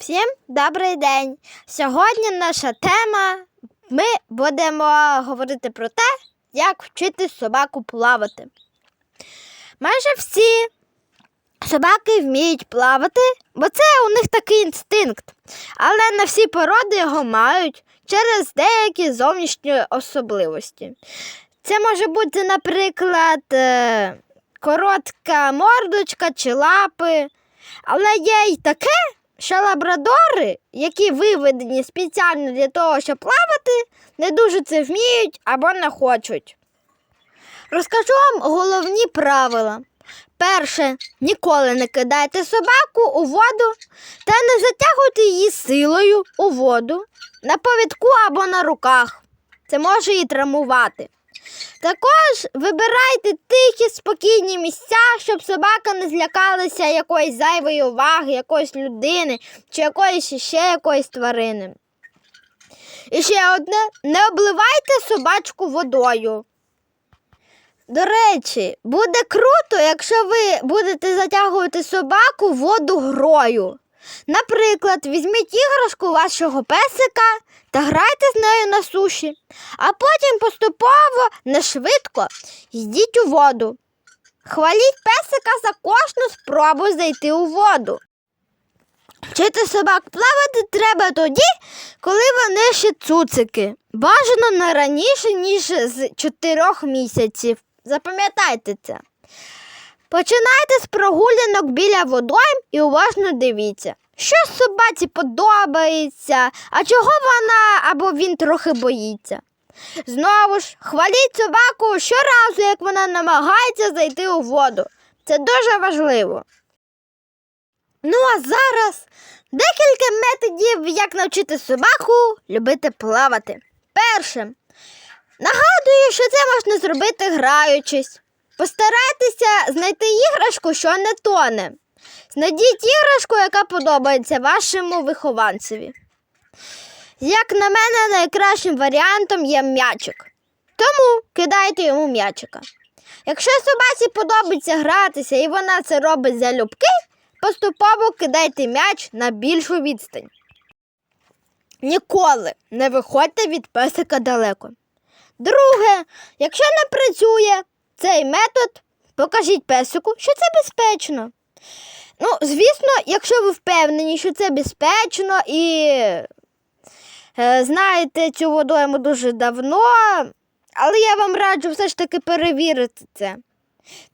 Всім добрий день! Сьогодні наша тема. Ми будемо говорити про те, як вчити собаку плавати. Майже всі собаки вміють плавати, бо це у них такий інстинкт. Але не всі породи його мають через деякі зовнішні особливості. Це може бути, наприклад, е, коротка мордочка чи лапи. Але є й таке, що лабрадори, які виведені спеціально для того, щоб плавати, не дуже це вміють або не хочуть. Розкажу вам головні правила. Перше, ніколи не кидайте собаку у воду та не затягуйте її силою у воду на повідку або на руках. Це може її травмувати. Також вибирайте тихі, спокійні місця, щоб собака не злякалася якоїсь зайвої уваги, якоїсь людини чи якоїсь ще якоїсь тварини. І ще одне: не обливайте собачку водою. До речі, буде круто, якщо ви будете затягувати собаку воду грою. Наприклад, візьміть іграшку вашого песика та грайте з нею на суші, а потім поступово, не швидко, йдіть у воду. Хваліть песика за кожну спробу зайти у воду. Вчити собак плавати треба тоді, коли вони ще цуцики. Бажано не раніше, ніж з 4 місяців. Запам'ятайте це. Починайте з прогулянок біля водойм і уважно дивіться, що собаці подобається, а чого вона або він трохи боїться. Знову ж, хваліть собаку щоразу, як вона намагається зайти у воду. Це дуже важливо. Ну а зараз декілька методів, як навчити собаку любити плавати. Перше. Нагадую, що це можна зробити граючись. Постарайтеся знайти іграшку, що не тоне. Знайдіть іграшку, яка подобається вашому вихованцеві. Як на мене, найкращим варіантом є м'ячик. Тому кидайте йому м'ячика. Якщо собаці подобається гратися і вона це робить залюбки, поступово кидайте м'яч на більшу відстань. Ніколи не виходьте від песика далеко. Друге, якщо не працює цей метод, покажіть песику, що це безпечно. Ну, звісно, якщо ви впевнені, що це безпечно і е, знаєте цю водойму дуже давно, але я вам раджу все ж таки перевірити це.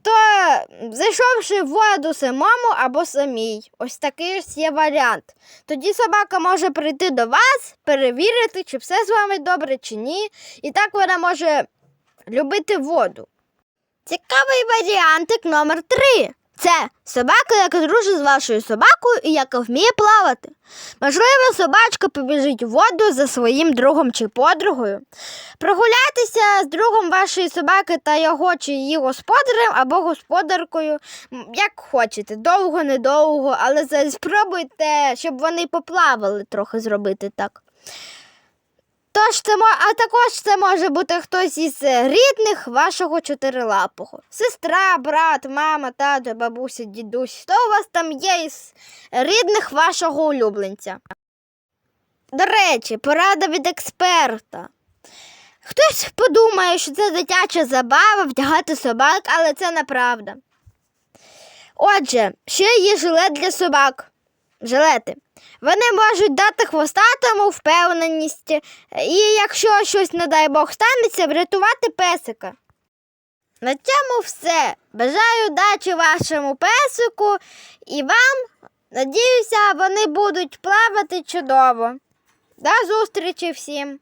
То зайшовши в воду самому або самій, ось такий ось є варіант. Тоді собака може прийти до вас, перевірити, чи все з вами добре, чи ні. І так вона може любити воду. Цікавий варіантик номер три. Це собака, яка дружить з вашою собакою і яка вміє плавати. Можливо, собачка побіжить в воду за своїм другом чи подругою. Прогуляйтеся з другом вашої собаки та його чи її господарем або господаркою, як хочете, довго, недовго, але спробуйте, щоб вони поплавали трохи зробити так. Тож це а також це може бути хтось із е, рідних вашого чотирилапого. Сестра, брат, мама, тато, бабуся, дідусь. Хто у вас там є із рідних вашого улюбленця? До речі, порада від експерта. Хтось подумає, що це дитяча забава вдягати собак, але це неправда. Отже, ще є жилет для собак. Жилети. Вони можуть дати хвостатому впевненість, і якщо щось, не дай Бог, станеться, врятувати песика. На цьому все. Бажаю удачі вашому песику і вам, надіюся, вони будуть плавати чудово. До зустрічі всім!